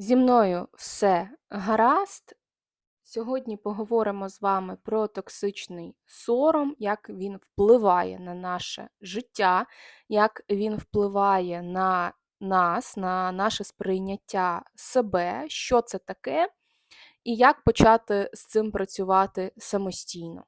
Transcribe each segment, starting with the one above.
Зі мною все гаразд. Сьогодні поговоримо з вами про токсичний сором, як він впливає на наше життя, як він впливає на нас, на наше сприйняття себе, що це таке, і як почати з цим працювати самостійно.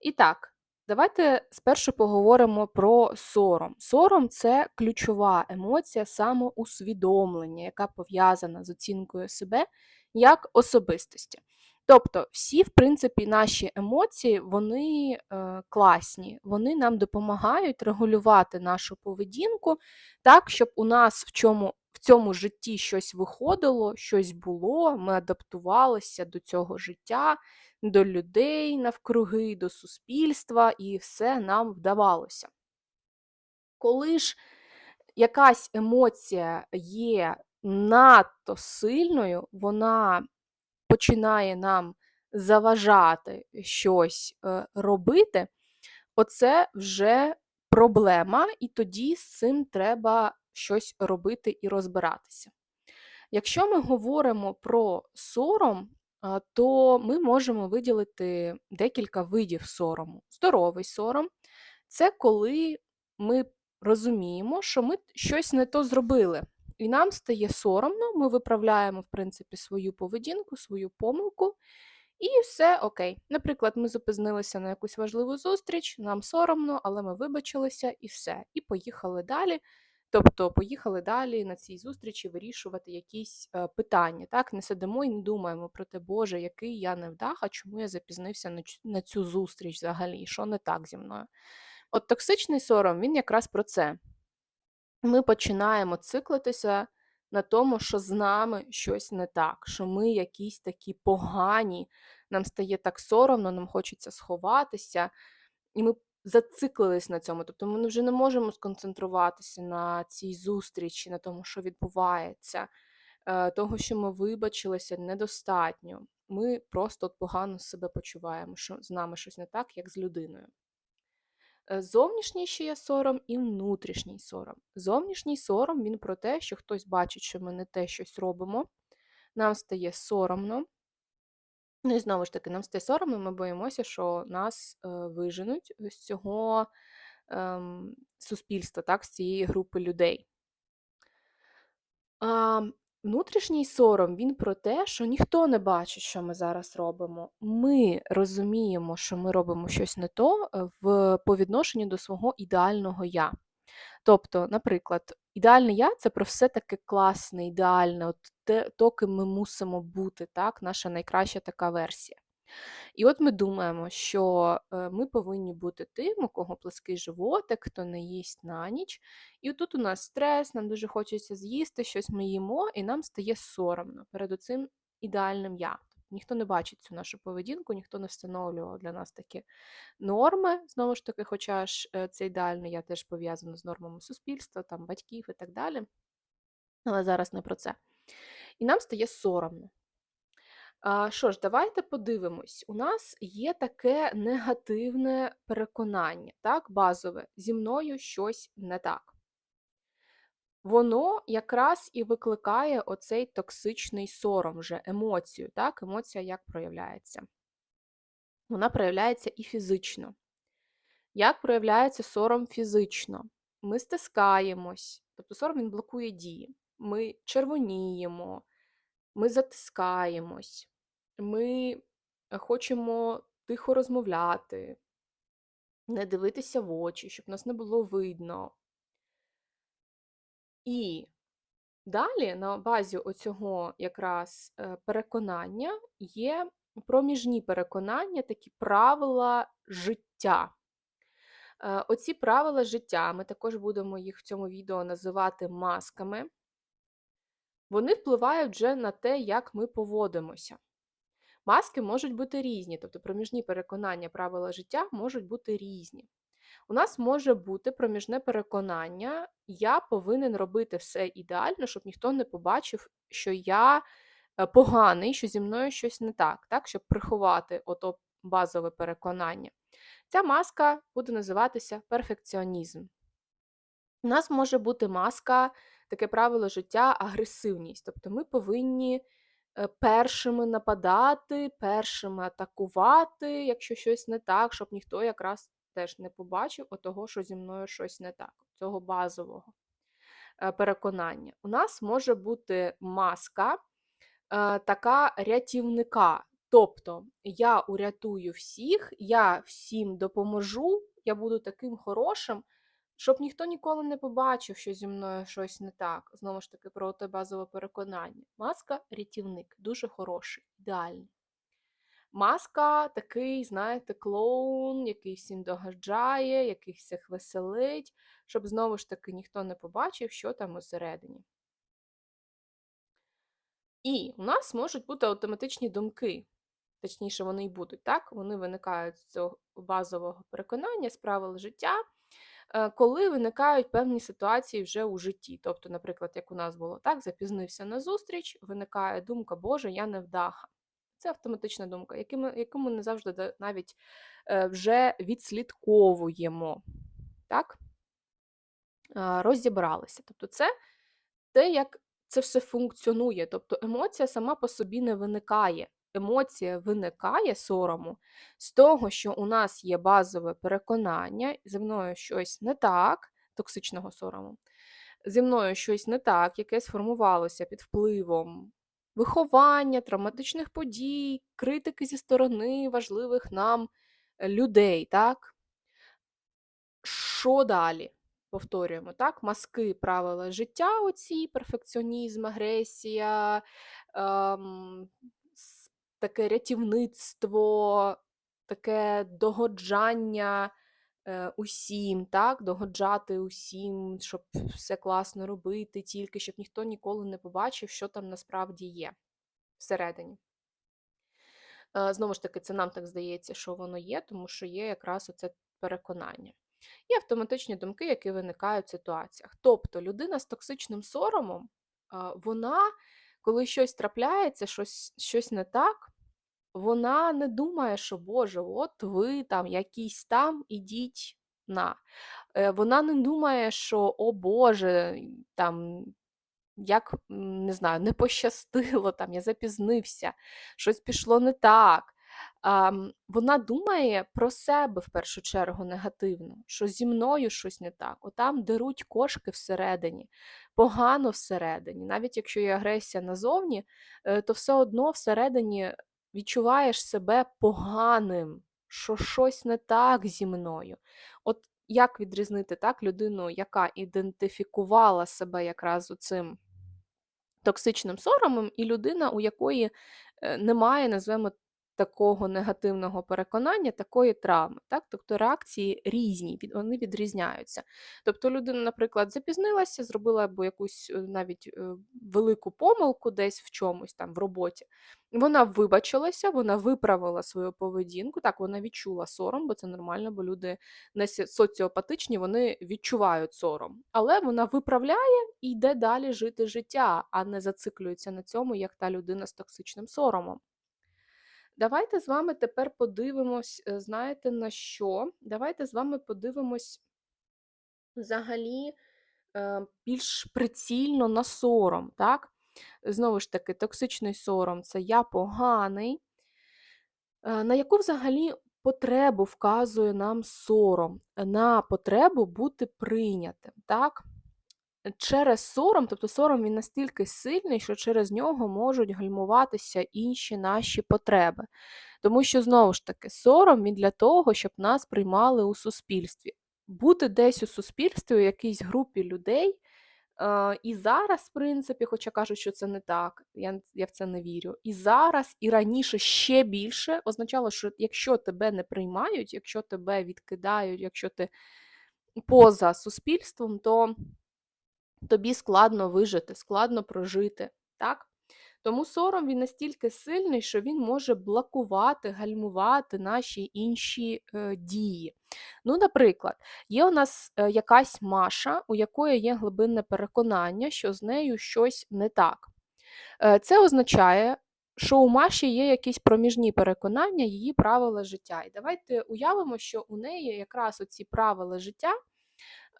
І так, давайте спершу поговоримо про сором. Сором це ключова емоція самоусвідомлення, яка пов'язана з оцінкою себе як особистості. Тобто, всі, в принципі, наші емоції, вони е, класні, вони нам допомагають регулювати нашу поведінку так, щоб у нас в чому в цьому житті щось виходило, щось було, ми адаптувалися до цього життя, до людей навкруги, до суспільства, і все нам вдавалося. Коли ж якась емоція є надто сильною, вона починає нам заважати щось е, робити, оце вже проблема, і тоді з цим треба щось робити і розбиратися. Якщо ми говоримо про сором, то ми можемо виділити декілька видів сорому. Здоровий сором це коли ми розуміємо, що ми щось не то зробили. І нам стає соромно, ми виправляємо, в принципі, свою поведінку, свою помилку, і все окей. Наприклад, ми зупинилися на якусь важливу зустріч, нам соромно, але ми вибачилися і все. І поїхали далі. Тобто поїхали далі на цій зустрічі вирішувати якісь е, питання. Так, не сидимо і не думаємо про те, Боже, який я невдаха, чому я запізнився на цю зустріч взагалі, що не так зі мною. От токсичний сором, він якраз про це. Ми починаємо циклитися на тому, що з нами щось не так, що ми якісь такі погані, нам стає так соромно, нам хочеться сховатися, і ми зациклились на цьому. Тобто ми вже не можемо сконцентруватися на цій зустрічі, на тому, що відбувається. Е, того, що ми вибачилися, недостатньо. Ми просто погано себе почуваємо, що з нами щось не так, як з людиною. Е, зовнішній ще є сором і внутрішній сором. Зовнішній сором він про те, що хтось бачить, що ми не те щось робимо, нам стає соромно. Ну і знову ж таки, нам стає соромно, ми боїмося, що нас е, виженуть з цього е, суспільства, так, з цієї групи людей. А, Внутрішній сором він про те, що ніхто не бачить, що ми зараз робимо. Ми розуміємо, що ми робимо щось не то е, в по відношенню до свого ідеального я. Тобто, наприклад, ідеальне я це про все таке класне, ідеальне, от те, то, ким ми мусимо бути, так, наша найкраща така версія. І от ми думаємо, що е, ми повинні бути тим, у кого плеский животик, хто не їсть на ніч. І тут у нас стрес, нам дуже хочеться з'їсти, щось ми їмо, і нам стає соромно перед цим ідеальним я. Ніхто не бачить цю нашу поведінку, ніхто не встановлював для нас такі норми. Знову ж таки, хоча ж е, це ідеальне я теж пов'язано з нормами суспільства, там батьків і так далі. Але зараз не про це. І нам стає соромно. Що ж, давайте подивимось. У нас є таке негативне переконання, так, базове, зі мною щось не так. Воно якраз і викликає оцей токсичний сором, вже емоцію. так, Емоція як проявляється? Вона проявляється і фізично. Як проявляється сором фізично? Ми стискаємось, тобто сором він блокує дії. Ми червоніємо, ми затискаємось, ми хочемо тихо розмовляти, не дивитися в очі, щоб нас не було видно. І далі, на базі оцього якраз е, переконання, є проміжні переконання, такі правила життя. Е, оці правила життя, ми також будемо їх в цьому відео називати масками. Вони впливають вже на те, як ми поводимося. Маски можуть бути різні, тобто проміжні переконання правила життя можуть бути різні. У нас може бути проміжне переконання, я повинен робити все ідеально, щоб ніхто не побачив, що я е, поганий, що зі мною щось не так, так? щоб приховати ото базове переконання. Ця маска буде називатися перфекціонізм. У нас може бути маска таке правило життя агресивність. Тобто ми повинні е, першими нападати, першими атакувати, якщо щось не так, щоб ніхто якраз теж не побачив отого, що зі мною щось не так, цього базового е, переконання. У нас може бути маска е, така рятівника. Тобто я урятую всіх, я всім допоможу, я буду таким хорошим, щоб ніхто ніколи не побачив, що зі мною щось не так. Знову ж таки, про те базове переконання. Маска рятівник, дуже хороший, ідеальний. Маска такий, знаєте, клоун, який всім догаджає, який всіх веселить, щоб знову ж таки ніхто не побачив, що там усередині. І у нас можуть бути автоматичні думки. Точніше, вони й будуть, так? Вони виникають з цього базового переконання, з правил життя, коли виникають певні ситуації вже у житті. Тобто, наприклад, як у нас було так, запізнився на зустріч, виникає думка, Боже, я не вдаха. Це автоматична думка, яку ми, не завжди навіть е, вже відслідковуємо. Так? Розібралися. Тобто, це те, як це все функціонує. Тобто емоція сама по собі не виникає. Емоція виникає сорому з того, що у нас є базове переконання, зі мною щось не так, токсичного сорому, зі мною щось не так, яке сформувалося під впливом виховання, травматичних подій, критики зі сторони важливих нам е, людей. так? Що далі? Повторюємо, так? Маски правила життя, оці, перфекціонізм, агресія, ем, таке рятівництво, таке догоджання е, усім, так? догоджати усім, щоб все класно робити, тільки щоб ніхто ніколи не побачив, що там насправді є всередині. Е, знову ж таки, це нам так здається, що воно є, тому що є якраз оце переконання. І автоматичні думки, які виникають в ситуаціях. Тобто людина з токсичним соромом, вона, коли щось трапляється, щось щось не так, вона не думає, що Боже, от ви там якісь там ідіть на. Е, вона не думає, що о Боже, там як не знаю, не пощастило, там я запізнився, щось пішло не так. Вона думає про себе в першу чергу негативно, що зі мною щось не так. Отам деруть кошки всередині, погано всередині. Навіть якщо є агресія назовні, е, то все одно всередині відчуваєш себе поганим, що щось не так зі мною. От як відрізнити так людину, яка ідентифікувала себе якраз цим токсичним соромом, і людина, у якої е, немає, назвемо такого негативного переконання, такої травми. Так? Тобто реакції різні, вони відрізняються. Тобто людина, наприклад, запізнилася, зробила або якусь е, навіть е, велику помилку десь в чомусь там в роботі. Вона вибачилася, вона виправила свою поведінку. Так, вона відчула сором, бо це нормально, бо люди не соціопатичні, вони відчувають сором. Але вона виправляє і йде далі жити життя, а не зациклюється на цьому, як та людина з токсичним соромом. Давайте з вами тепер подивимось, е, знаєте, на що? Давайте з вами подивимось взагалі е, більш прицільно на сором. так? Знову ж таки, токсичний сором це я поганий. Е, на яку взагалі потребу вказує нам сором? На потребу бути прийнятим. так? Через сором, тобто сором він настільки сильний, що через нього можуть гальмуватися інші наші потреби. Тому що, знову ж таки, сором він для того, щоб нас приймали у суспільстві. Бути десь у суспільстві, у якійсь групі людей. І зараз, в принципі, хоча кажуть, що це не так, я я в це не вірю. І зараз, і раніше ще більше означало, що якщо тебе не приймають, якщо тебе відкидають, якщо ти поза суспільством, то тобі складно вижити, складно прожити. так? Тому сором він настільки сильний, що він може блокувати, гальмувати наші інші е, дії. Ну, Наприклад, є у нас е, якась Маша, у якої є глибинне переконання, що з нею щось не так. Е, це означає, що у Маші є якісь проміжні переконання, її правила життя. І давайте уявимо, що у неї якраз оці правила життя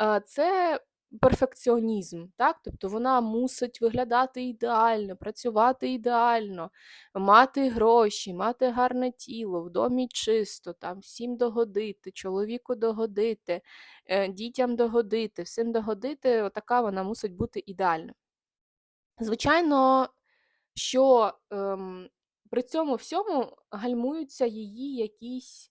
е, це перфекціонізм, так? Тобто вона мусить виглядати ідеально, працювати ідеально, мати гроші, мати гарне тіло, в домі чисто, там всім догодити, чоловіку догодити, е, дітям догодити, всім догодити. Отака вона мусить бути ідеальна. Звичайно, що ем, при цьому всьому гальмуються її якісь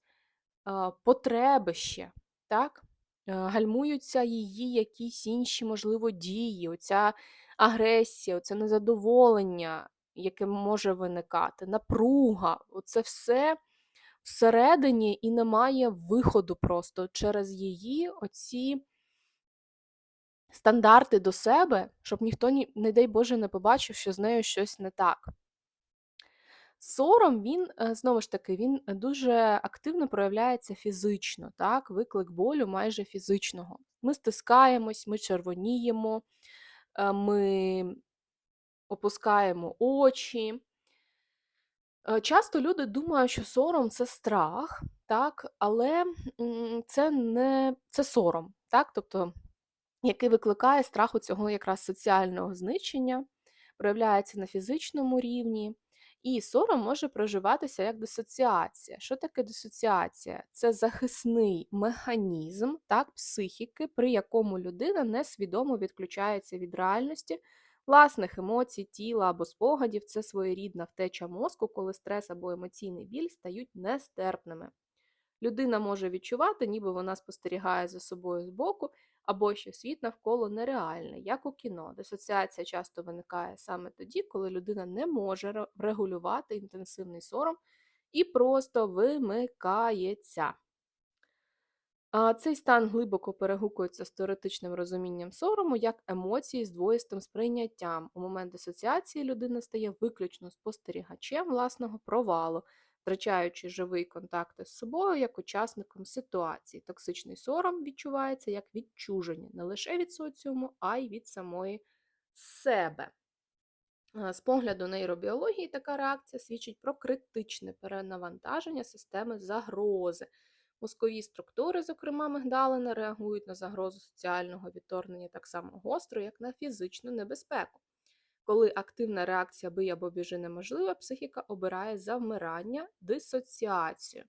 е, потреби ще, так? Е, гальмуються її якісь інші, можливо, дії, оця агресія, оце незадоволення, яке може виникати, напруга. Оце все всередині і немає виходу просто через її оці стандарти до себе, щоб ніхто, не дай Боже, не побачив, що з нею щось не так. Сором, він, е, знову ж таки, він дуже активно проявляється фізично, так? Виклик болю майже фізичного. Ми стискаємось, ми червоніємо, е, ми опускаємо очі. Е, часто люди думають, що сором це страх, так? але це не це сором, так? тобто, який викликає страх у цього якраз соціального знищення, проявляється на фізичному рівні. І сором може проживатися як дисоціація. Що таке дисоціація? Це захисний механізм так, психіки, при якому людина несвідомо відключається від реальності, власних емоцій, тіла або спогадів. Це своєрідна втеча мозку, коли стрес або емоційний біль стають нестерпними. Людина може відчувати, ніби вона спостерігає за собою збоку, або що світ навколо нереальний, як у кіно. Дисоціація часто виникає саме тоді, коли людина не може регулювати інтенсивний сором і просто вимикається. Цей стан глибоко перегукується з теоретичним розумінням сорому як емоції з двоїстим сприйняттям. У момент дисоціації людина стає виключно спостерігачем власного провалу, втрачаючи живий контакт із собою як учасником ситуації. Токсичний сором відчувається як відчуження не лише від соціуму, а й від самої себе. З погляду нейробіології, така реакція свідчить про критичне перенавантаження системи загрози. Мозкові структури, зокрема мигдалина, реагують на загрозу соціального відторгнення так само гостро, як на фізичну небезпеку. Коли активна реакція бий або біжи неможлива, психіка обирає завмирання, дисоціацію.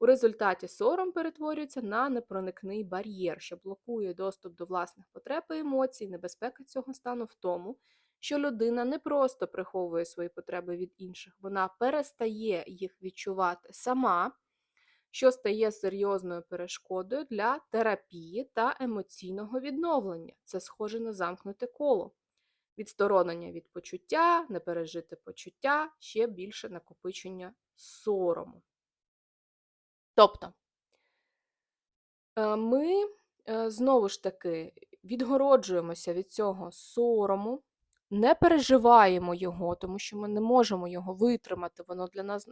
У результаті сором перетворюється на непроникний бар'єр, що блокує доступ до власних потреб і емоцій. Небезпека цього стану в тому, що людина не просто приховує свої потреби від інших, вона перестає їх відчувати сама, що стає серйозною перешкодою для терапії та емоційного відновлення. Це схоже на замкнуте коло відсторонення від почуття, непережите почуття, ще більше накопичення сорому. Тобто е, ми е, знову ж таки відгороджуємося від цього сорому, не переживаємо його, тому що ми не можемо його витримати. Воно для нас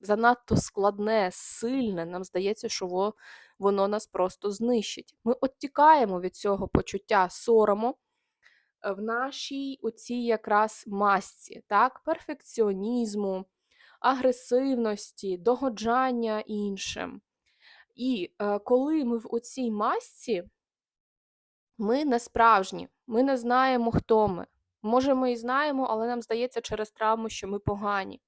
занадто складне, сильне. Нам здається, що воно нас просто знищить. Ми оттікаємо від цього почуття сорому в нашій оцій якраз масці, так, перфекціонізму, агресивності, догоджання іншим. І е, коли ми в оцій масці, ми не справжні, ми не знаємо, хто ми. Може, ми і знаємо, але нам здається через травму, що ми погані.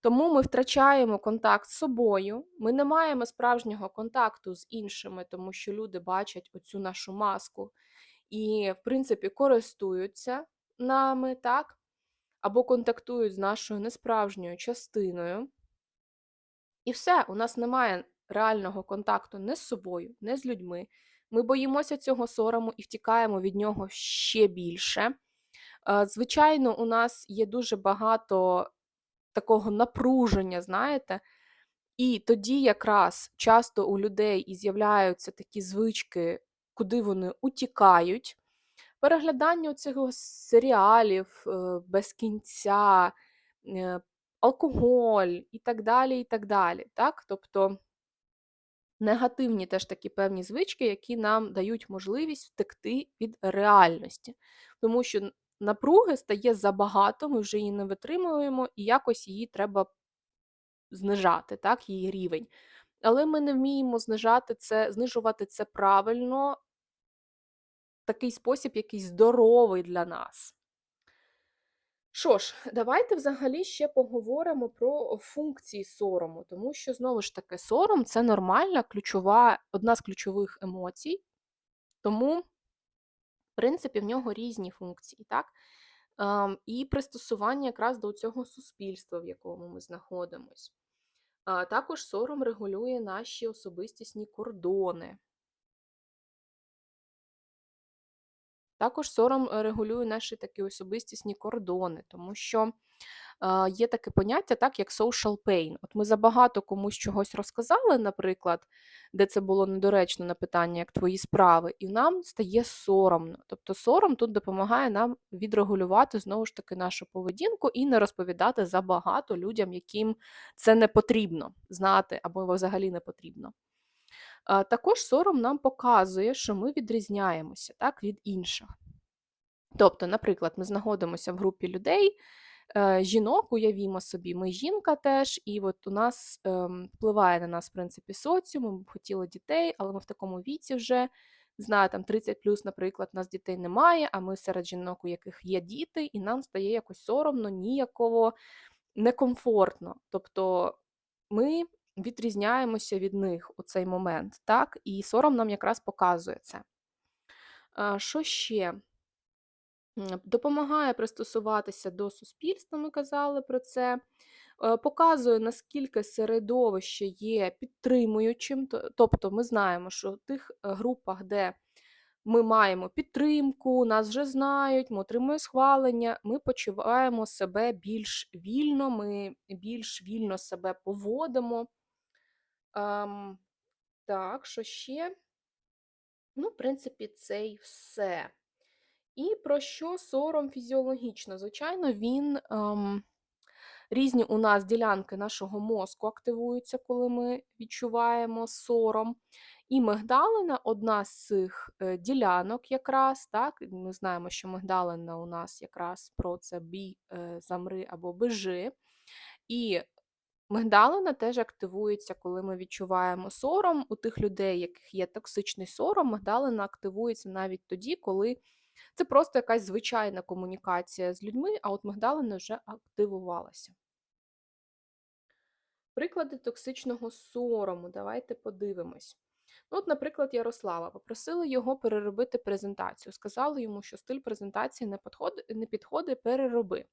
Тому ми втрачаємо контакт з собою, ми не маємо справжнього контакту з іншими, тому що люди бачать оцю нашу маску і, в принципі, користуються нами, так? Або контактують з нашою несправжньою частиною. І все, у нас немає реального контакту не з собою, не з людьми. Ми боїмося цього сорому і втікаємо від нього ще більше. Звичайно, у нас є дуже багато такого напруження, знаєте, і тоді якраз часто у людей і з'являються такі звички куди вони утікають. Переглядання цього серіалів е, без кінця, е, алкоголь і так далі. і так далі. Так? Тобто негативні теж такі певні звички, які нам дають можливість втекти від реальності. Тому що напруги стає забагато, ми вже її не витримуємо, і якось її треба знижати, так, її рівень. Але ми не вміємо знижати це, знижувати це правильно такий спосіб, який здоровий для нас. Що ж, давайте взагалі ще поговоримо про функції сорому, тому що, знову ж таки, сором це нормальна, ключова, одна з ключових емоцій, тому, в принципі, в нього різні функції, так? Ем, і пристосування якраз до цього суспільства, в якому ми знаходимось. Також сором регулює наші особистісні кордони. Також сором е, регулює наші такі особистісні кордони, тому що є таке поняття, так, як social pain. От ми забагато комусь чогось розказали, наприклад, де це було недоречно на питання, як твої справи, і нам стає соромно. Тобто сором тут допомагає нам відрегулювати знову ж таки нашу поведінку і не розповідати забагато людям, яким це не потрібно знати або взагалі не потрібно. Також сором нам показує, що ми відрізняємося так, від інших. Тобто, наприклад, ми знаходимося в групі людей, е, жінок, уявімо собі, ми жінка теж, і от у нас ем, впливає на нас, в принципі, соціум, ми б хотіли дітей, але ми в такому віці вже, знаю, там 30 плюс, наприклад, у нас дітей немає, а ми серед жінок, у яких є діти, і нам стає якось соромно, ніяково, некомфортно. Тобто ми відрізняємося від них у цей момент, так? І сором нам якраз показує це. Що ще? Допомагає пристосуватися до суспільства, ми казали про це. Е, показує, наскільки середовище є підтримуючим. Тобто ми знаємо, що в тих е, групах, де ми маємо підтримку, нас вже знають, ми отримуємо схвалення, ми почуваємо себе більш вільно, ми більш вільно себе поводимо. Ем, Так, що ще? Ну, в принципі, це й все. І про що сором фізіологічно? Звичайно, він ем, різні у нас ділянки нашого мозку активуються, коли ми відчуваємо сором. І мигдалина одна з цих е, ділянок, якраз, так, ми знаємо, що мигдалина у нас якраз про це бій, е, замри або бежи. І Мигдалина теж активується, коли ми відчуваємо сором. У тих людей, яких є токсичний сором, мигдалина активується навіть тоді, коли це просто якась звичайна комунікація з людьми, а от мигдалина вже активувалася. Приклади токсичного сорому. Давайте подивимось. Ну, От, наприклад, Ярослава попросили його переробити презентацію. Сказали йому, що стиль презентації не підходить, не підходить перероби.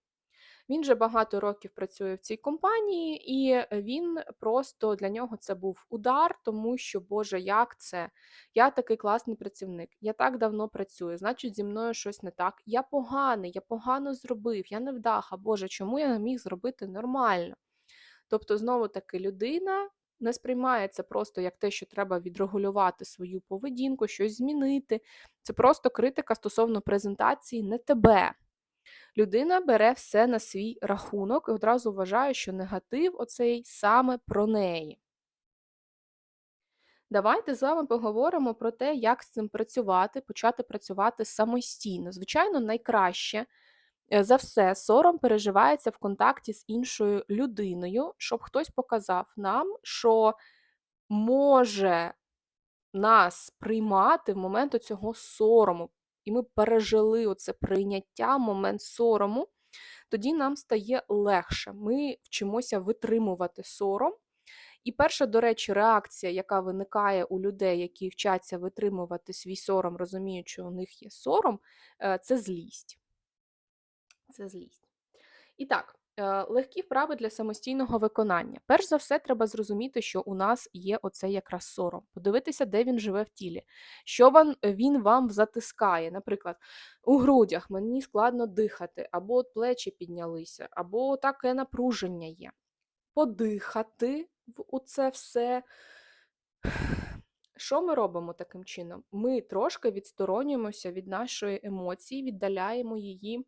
Він вже багато років працює в цій компанії, і він просто для нього це був удар, тому що, Боже, як це? Я такий класний працівник, я так давно працюю, значить, зі мною щось не так. Я поганий, я погано зробив, я не вдаха. Боже, чому я не міг зробити нормально? Тобто, знову таки, людина. Не сприймається просто як те, що треба відрегулювати свою поведінку, щось змінити. Це просто критика стосовно презентації не тебе. Людина бере все на свій рахунок і одразу вважає, що негатив оцей саме про неї. Давайте з вами поговоримо про те, як з цим працювати, почати працювати самостійно. Звичайно, найкраще е, за все сором переживається в контакті з іншою людиною, щоб хтось показав нам, що може нас приймати в момент цього сорому, і ми пережили оце прийняття, момент сорому, тоді нам стає легше. Ми вчимося витримувати сором. І перша, до речі, реакція, яка виникає у людей, які вчаться витримувати свій сором, розуміючи, що у них є сором, е, це злість. Це злість. І так, легкі вправи для самостійного виконання. Перш за все, треба зрозуміти, що у нас є оцей якраз сором. Подивитися, де він живе в тілі, що він вам затискає. Наприклад, у грудях мені складно дихати, або от плечі піднялися, або таке напруження є. Подихати в це все. Що ми робимо таким чином? Ми трошки відсторонюємося від нашої емоції, віддаляємо її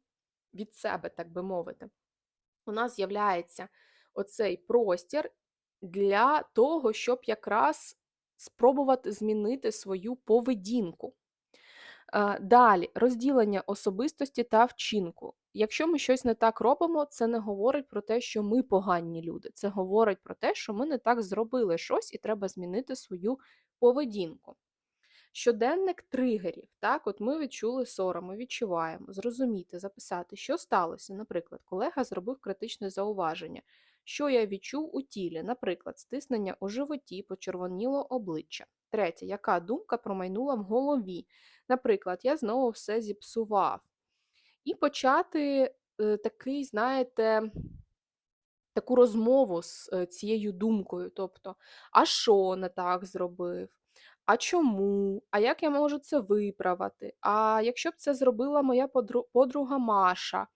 від себе, так би мовити у нас з'являється оцей простір для того, щоб якраз спробувати змінити свою поведінку. Е, далі, розділення особистості та вчинку. Якщо ми щось не так робимо, це не говорить про те, що ми погані люди. Це говорить про те, що ми не так зробили щось і треба змінити свою поведінку. Щоденник тригерів. Так, от ми відчули сором, ми відчуваємо, зрозуміти, записати, що сталося. Наприклад, колега зробив критичне зауваження. Що я відчув у тілі? Наприклад, стиснення у животі, почервоніло обличчя. Третє, яка думка промайнула в голові? Наприклад, я знову все зіпсував. І почати е, такий, знаєте, таку розмову з е, цією думкою. Тобто, а що не так зробив? А чому? А як я можу це виправити? А якщо б це зробила моя подру- подруга Маша,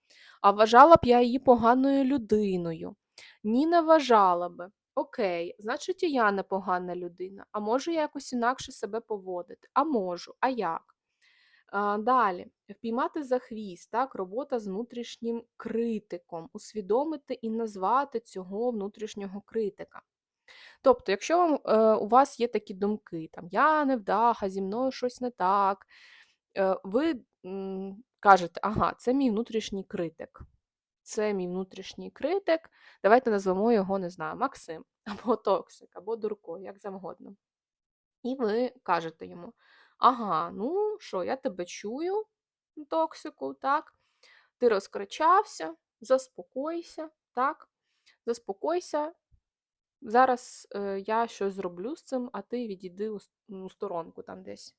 а вважала б я її поганою людиною? Ні, не вважала би. Окей, значить, і я непогана людина. А можу я якось інакше себе поводити? А можу, а як? А, Далі, впіймати за хвіст, так, робота з внутрішнім критиком, усвідомити і назвати цього внутрішнього критика. Тобто, якщо вам, е, у вас є такі думки, там я невдаха, зі мною щось не так, е, ви м, кажете, ага, це мій внутрішній критик. Це мій внутрішній критик. Давайте назвемо його, не знаю, Максим, або Токсик, або Дурко, як завгодно. І ви кажете йому: Ага, ну що, я тебе чую, Токсику, так? Ти розкричався, заспокойся, так? Заспокойся. Зараз е, я щось зроблю з цим, а ти відійди у, сторонку там десь.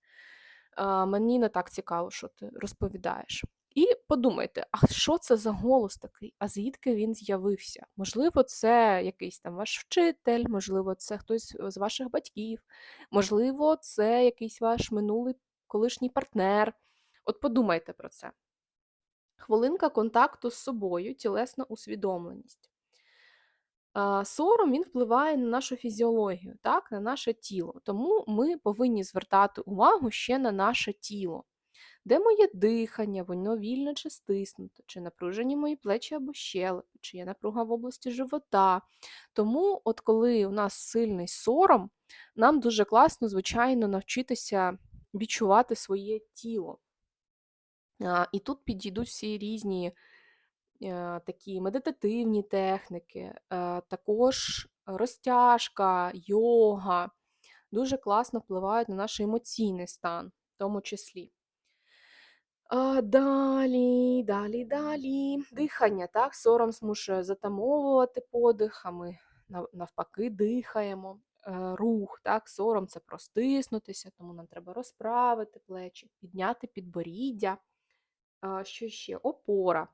Мені не так цікаво, що ти розповідаєш. І подумайте, а що це за голос такий? А звідки він з'явився? Можливо, це якийсь там ваш вчитель, можливо, це хтось з ваших батьків, можливо, це якийсь ваш минулий колишній партнер. От подумайте про це. Хвилинка контакту з собою, тілесна усвідомленість. Сором він впливає на нашу фізіологію, так, на наше тіло. Тому ми повинні звертати увагу ще на наше тіло. Де моє дихання, воно вільне чи стиснуте, чи напружені мої плечі або щелепи, чи є напруга в області живота. Тому, от коли у нас сильний сором, нам дуже класно, звичайно, навчитися відчувати своє тіло. І тут підійдуть всі різні такі медитативні техніки, е, також розтяжка, йога дуже класно впливають на наш емоційний стан, в тому числі. А, Далі, далі, далі. Дихання, так, сором змушує затамовувати подих, а ми навпаки дихаємо. Е, Рух, так, сором це простиснутися, тому нам треба розправити плечі, підняти підборіддя. Що ще? Опора.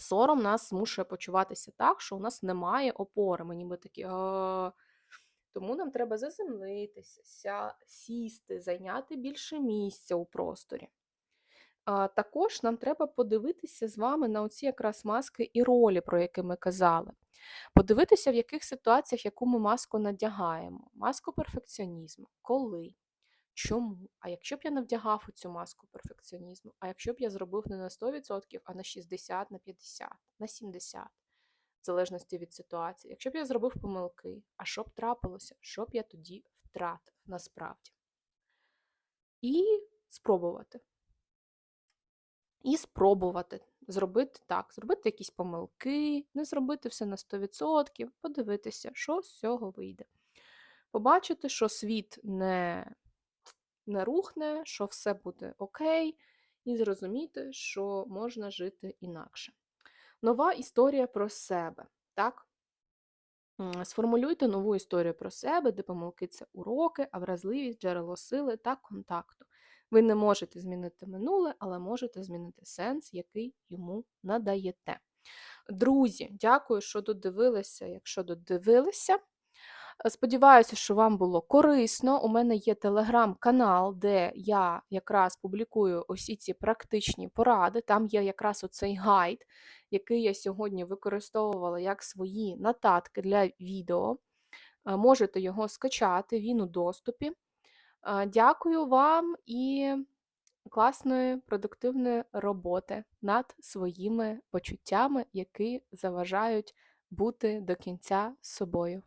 Сором нас змушує почуватися так, що у нас немає опори. Ми ніби такі. «А». Тому нам треба заземлитися, ся- сісти, зайняти більше місця у просторі. А, Також нам треба подивитися з вами на оці якраз маски і ролі, про які ми казали. Подивитися, в яких ситуаціях яку ми маску надягаємо. Маску перфекціонізму. Коли? Чому? А якщо б я не вдягав у цю маску перфекціонізму, а якщо б я зробив не на 100%, а на 60, на 50, на 70, в залежності від ситуації. Якщо б я зробив помилки, а що б трапилося? Що б я тоді втратив насправді? І спробувати. І спробувати зробити так, зробити якісь помилки, не зробити все на 100%, подивитися, що з цього вийде. Побачити, що світ не, не рухне, що все буде окей, і зрозуміти, що можна жити інакше. Нова історія про себе. так? Сформулюйте нову історію про себе, де помилки це уроки, а вразливість джерело сили та контакту. Ви не можете змінити минуле, але можете змінити сенс, який йому надаєте. Друзі, дякую, що додивилися. Якщо додивилися, Сподіваюся, що вам було корисно. У мене є телеграм-канал, де я якраз публікую усі ці практичні поради. Там є якраз оцей гайд, який я сьогодні використовувала як свої нотатки для відео. Е, Можете його скачати, він у доступі. Е, Дякую вам і класної продуктивної роботи над своїми почуттями, які заважають бути до кінця собою.